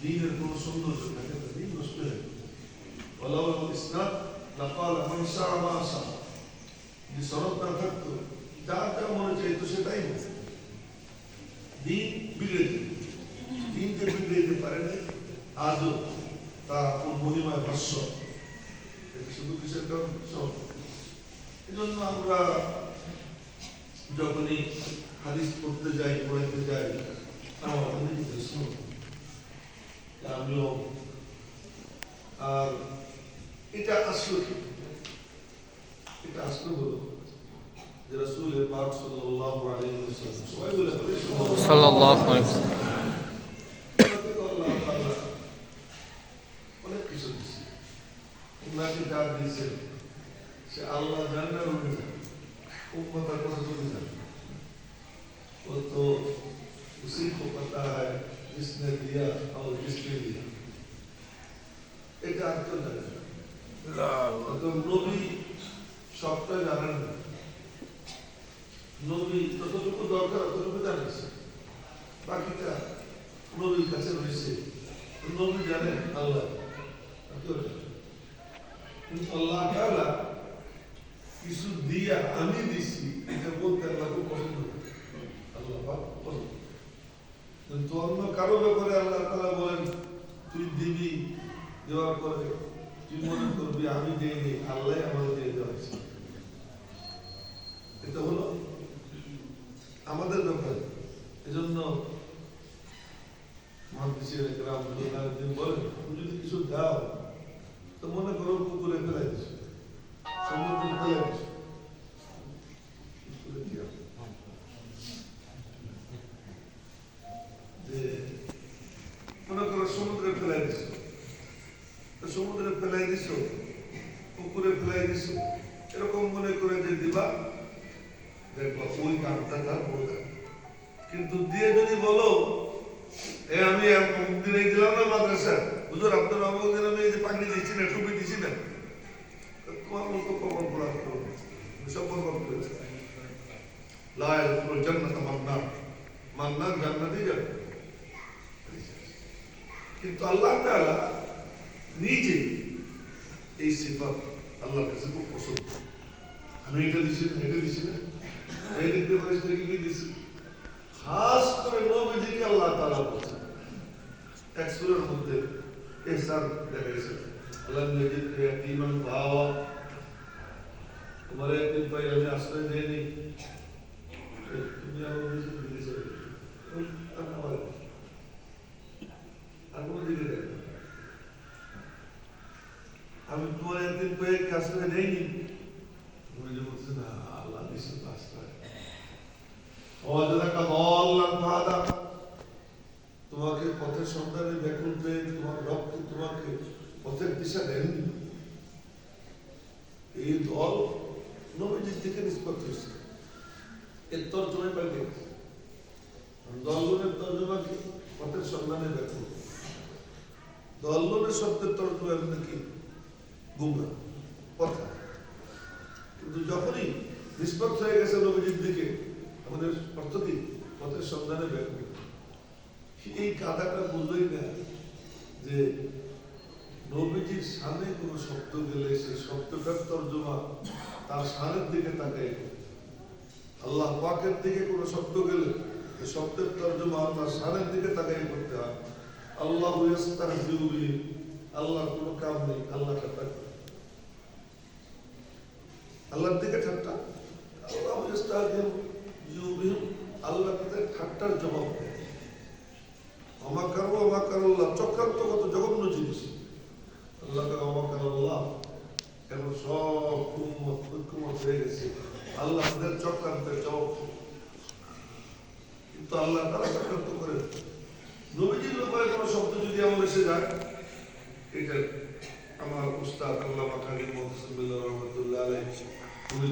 দিনের কোনো সৌন্দর্য থাকে না দিন নষ্ট হয়ে যাবে ولو الإسناد لقال من شاء ما شاء যদি সনদ না থাকতো যা যা মনে চাইতো সেটাই হতো দিন বিগড়ে যেত দিনকে বিগড়ে যেতে পারে না আজও তা কোন মহিমায় ভাষ্য এটা শুধু কিসের কারণ সব এই জন্য আমরা যখনই হাদিস পড়তে যাই পড়াইতে যাই আমার অনেক লাগল আর এটা আসলো কি? এটা আসলো হলো যে রাসূলের সবাই বলে সাল্লাল্লাহু আলাইহি অনেক কিছু দিছে। দিয়েছে সে আল্লাহ জানে না উনি ও তো উসি কো जिसने दिया और जिसने दिया এটা আর কেউ জানে না তো নবী সবটা জানেন না নবী যতটুকু দরকার ততটুকু জানিয়েছে বাকিটা নবীর কাছে রয়েছে নবী জানেন আল্লাহ আর কেউ জানে না। কিন্তু আল্লাহ কিন্তু অন্য কারও ব্যাপারে আল্লাহ তাআলা বলেন, তুই দিবি, দেওয়ার পরে তুই মনে করবি, আমি দেইনি, আল্লাহ আমাকে দিয়ে দেওয়া হয়েছে এটা হলো আমাদের ব্যাপার। এজন্য মহাদিসের গ্রাম বলেন যদি কিছু দাও, তো মনে করো পুকুরে ফেলাই দিছো সমুদ্রে ফেলাই পুকুরে কি হবে? যে মনে করো সমুদ্রে ফেলাই দিছো তো সমুদ্রে ফেলাই দিছো, পুকুরে ফেলাই দিছো, এরকম মনে করে যে দিবা, দেখবা ওই কামটা তার কিন্তু দিয়ে যদি বলো, এ, আমি দিনে দিলাম না মাদ্রাসা, হুজুর, আপনার অমুক দিন আমি এই যে পাগড়ি দিচ্ছি না, টুপি দিচ্ছি না। তোমার মতো প্রমাণ করা সব প্রমাণ করেছে লায় জান্নাত মান্না মান্না জান্নাতই যাবে। কিন্তু আল্লাহ তাআলা নিজে এই সিফাত আল্লাহর কাছে খুব পছন্দ। আমি এটা দিছি না, এটা দিছি না। এই দেখতে পারিস কি দিছি? খাস করে নবীজিকে আল্লাহ তাআলা বলছেন। এক সূরার মধ্যে ইহসান দেখাইছে আল্লাহ নবীকে ইয়াতীমান ভাওয়া তোমার একদিন পাই আমি আশ্রয় দেয়নি তুমি আমার নিজে দিয়েছ ওই আমার আর কোনো দিকে দেখো না। আমি তোমার একদিন পেয়ে কাছে নেইনি যে বলছে না, আল্লাহ ফাহাদা তোমাকে পথের সন্ধানে ব্যাকুল পেয়ে তোমার রক্ত তোমাকে পথের দিশা দেননি এই দল নবীজির থেকে নিষ্পত্তি হয়েছে। এর তর্জমায় পাই দেখছি দলগুলোর তর্জমা পথের সন্ধানে ব্যাকুল। দলগুলোর শব্দের তর্জমা কি? গুমরা কথা কিন্তু যখনই হয়ে গেছে দিকে, আমাদের অর্থ কি পথের সন্ধানে এই কাদাটা না যে নবীজির সামনে কোনো শব্দ গেলে শব্দটার তর্জমা তার সানের দিকে তাকাই আল্লাহ পাকের দিকে কোনো শব্দ গেলে শব্দের তর্জমা তার সানের দিকে তাকাই করতে হয়। আল্লাহ আল্লাহর কোনো কাম নেই, আল্লাহ করে। আল্লাহর দিকে ঠাট্টা? আল্লাহ তাদের ঠাট্টার জবাব দেয়। অমাকার অমাকার আল্লাহ। চক্রান্ত কত জঘন্য জিনিস। আল্লাহ তাআলা অমাকার আল্লাহ। এখন সব উম্মত ঐক্যমত হয়ে গেছে। আল্লাহ তাদের চক্রান্তের জবাব কিন্তু আল্লাহ তারা চক্রান্ত করে। না। নবীজির ব্যাপারে কোনো শব্দ যদি আমার এসে যায় এটা আমার উস্তাদ আল্লাহ মাখানি মোহাম্মদ রহমতুল্লাহ আলাইহি। উনি